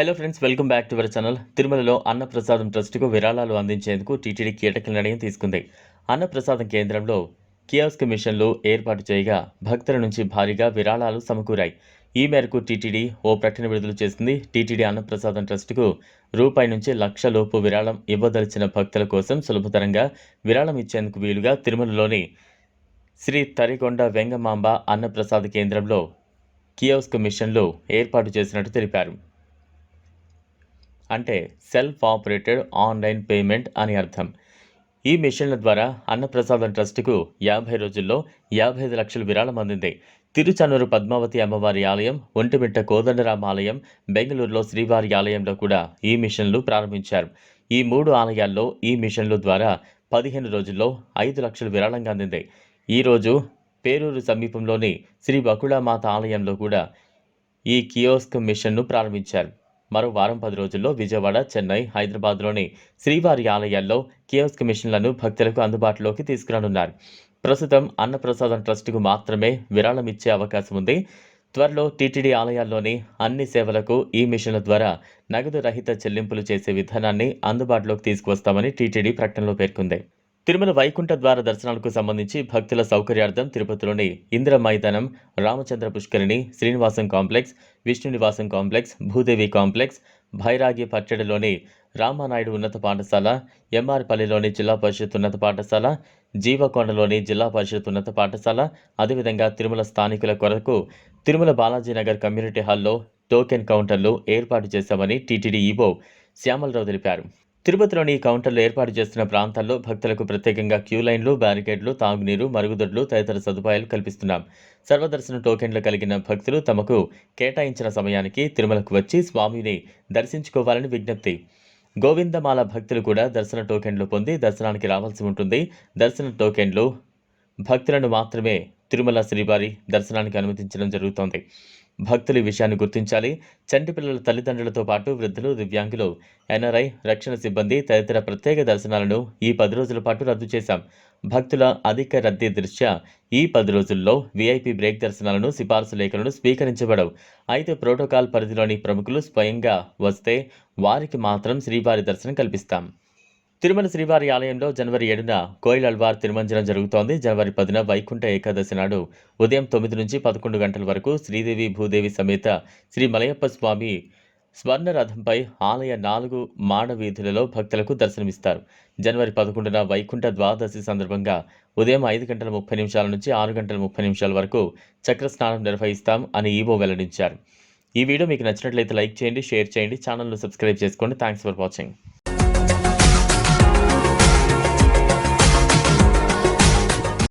Hello friends welcome back to our channel తిరుమలలో అన్నప్రసాదం ట్రస్టుకు విరాళాలు అందించేందుకు టీటీడీ కీలక నిర్ణయం తీసుకుంది. అన్నప్రసాదం కేంద్రంలో కియాస్క్ మిషన్లు ఏర్పాటు చేయగా భక్తుల నుంచి భారీగా విరాళాలు సమకూరాయి. ఈ మేరకు టీటీడీ ఓ ప్రకటన విడుదల చేసింది. టీటీడీ అన్నప్రసాదం ట్రస్టుకు రూపాయి నుంచి లక్ష లోపు విరాళం ఇవ్వదలిచిన భక్తుల కోసం సులభతరంగా విరాళం ఇచ్చేందుకు వీలుగా తిరుమలలోని శ్రీ తరికొండ వెంగమాంబ అన్నప్రసాద కేంద్రంలో కియోస్క్ మిషన్లు ఏర్పాటు చేసినట్టు తెలిపారు. అంటే సెల్ఫ్ ఆపరేటెడ్ ఆన్లైన్ పేమెంట్ అని అర్థం. ఈ మిషన్ల ద్వారా అన్నప్రసాదం ట్రస్టుకు యాభై రోజుల్లో యాభై ఐదు లక్షల విరాళం అందింది. తిరుచనూరు పద్మావతి అమ్మవారి ఆలయం ఒంటిమిట్ట కోదండరామ ఆలయం బెంగళూరులో శ్రీవారి ఆలయంలో కూడా ఈ మిషన్లు ప్రారంభించారు. ఈ మూడు ఆలయాల్లో ఈ మిషన్లు ద్వారా పదిహేను రోజుల్లో ఐదు లక్షల విరాళంగా అందింది. ఈరోజు పేరూరు సమీపంలోని శ్రీ బకుళామాత ఆలయంలో కూడా ఈ కియోస్క్ మిషన్ను ప్రారంభించారు. మరో వారం పది రోజుల్లో విజయవాడ చెన్నై హైదరాబాద్లోని శ్రీవారి ఆలయాల్లో కియోస్క్ మిషన్లను భక్తులకు అందుబాటులోకి తీసుకురానున్నారు. ప్రస్తుతం అన్నప్రసాదం ట్రస్టుకు మాత్రమే విరాళం ఇచ్చే అవకాశం ఉంది. త్వరలో టీటీడీ ఆలయాల్లోని అన్ని సేవలకు ఈ మిషన్ల ద్వారా నగదు రహిత చెల్లింపులు చేసే విధానాన్ని అందుబాటులోకి తీసుకువస్తామని టీటీడీ ప్రకటనలో పేర్కొంది. తిరుమల వైకుంఠ ద్వార దర్శనాలకు సంబంధించి భక్తుల సౌకర్యార్థం తిరుపతిలోని ఇంద్ర మైదానం రామచంద్ర పుష్కరిణి Srinivasam complex Vishnu Nivasam complex Bhudevi complex భైరాగి పట్టడిలోని రామానాయుడు ఉన్నత పాఠశాల ఎంఆర్పల్లిలోని జిల్లా పరిషత్ ఉన్నత పాఠశాల జీవకొండలోని జిల్లా పరిషత్ ఉన్నత పాఠశాల అదేవిధంగా తిరుమల స్థానికుల కొరకు తిరుమల బాలాజీ నగర్ కమ్యూనిటీ హాల్లో టోకెన్ కౌంటర్లు ఏర్పాటు చేశామని టీటీడీ ఈవో శ్యామలరావు తెలిపారు. తిరుపతిలోని ఈ కౌంటర్లు ఏర్పాటు చేస్తున్న ప్రాంతాల్లో భక్తులకు ప్రత్యేకంగా క్యూ లైన్లు బ్యారికేడ్లు తాగునీరు మరుగుదొడ్లు తదితర సదుపాయాలు కల్పిస్తున్నాం. సర్వదర్శన టోకెన్లు కలిగిన భక్తులు తమకు కేటాయించిన సమయానికి తిరుమలకు వచ్చి స్వామిని దర్శించుకోవాలని విజ్ఞప్తి. గోవిందమాల భక్తులు కూడా దర్శన టోకెన్లు పొంది దర్శనానికి రావాల్సి ఉంటుంది. దర్శన టోకెన్లు భక్తులను మాత్రమే తిరుమల శ్రీవారి దర్శనానికి అనుమతించడం జరుగుతోంది. భక్తులు ఈ విషయాన్ని గుర్తించాలి. చంటి పిల్లల తల్లిదండ్రులతో పాటు వృద్ధులు దివ్యాంగులు ఎన్ఆర్ఐ రక్షణ సిబ్బంది తదితర ప్రత్యేక దర్శనాలను ఈ పది రోజుల పాటు రద్దు చేశాం. భక్తుల అధిక రద్దీ దృష్ట్యా ఈ పది రోజుల్లో వీఐపీ బ్రేక్ దర్శనాలను సిఫార్సు లేఖలను స్వీకరించబడవు. అయితే ప్రోటోకాల్ పరిధిలోని ప్రముఖులు స్వయంగా వస్తే వారికి మాత్రం శ్రీవారి దర్శనం కల్పిస్తాం. తిరుమల శ్రీవారి ఆలయంలో జనవరి ఏడున కోయిల్ అల్వార్ తిరుమంజనం జరుగుతోంది. జనవరి పదిన వైకుంఠ ఏకాదశి నాడు ఉదయం తొమ్మిది నుంచి పదకొండు గంటల వరకు శ్రీదేవి భూదేవి సమేత శ్రీ మలయప్ప స్వామి స్వర్ణ రథంపై ఆలయ నాలుగు మాడ వీధులలో భక్తులకు దర్శనమిస్తారు. జనవరి పదకొండున వైకుంఠ ద్వాదశి సందర్భంగా ఉదయం ఐదు గంటల ముప్పై నిమిషాల నుంచి ఆరు గంటల ముప్పై నిమిషాల వరకు చక్ర స్నానం నిర్వహిస్తాం అని ఈవో వెల్లడించారు. ఈ వీడియో మీకు నచ్చినట్లయితే లైక్ చేయండి షేర్ చేయండి ఛానల్ను సబ్స్క్రైబ్ చేసుకోండి. Thanks for watching.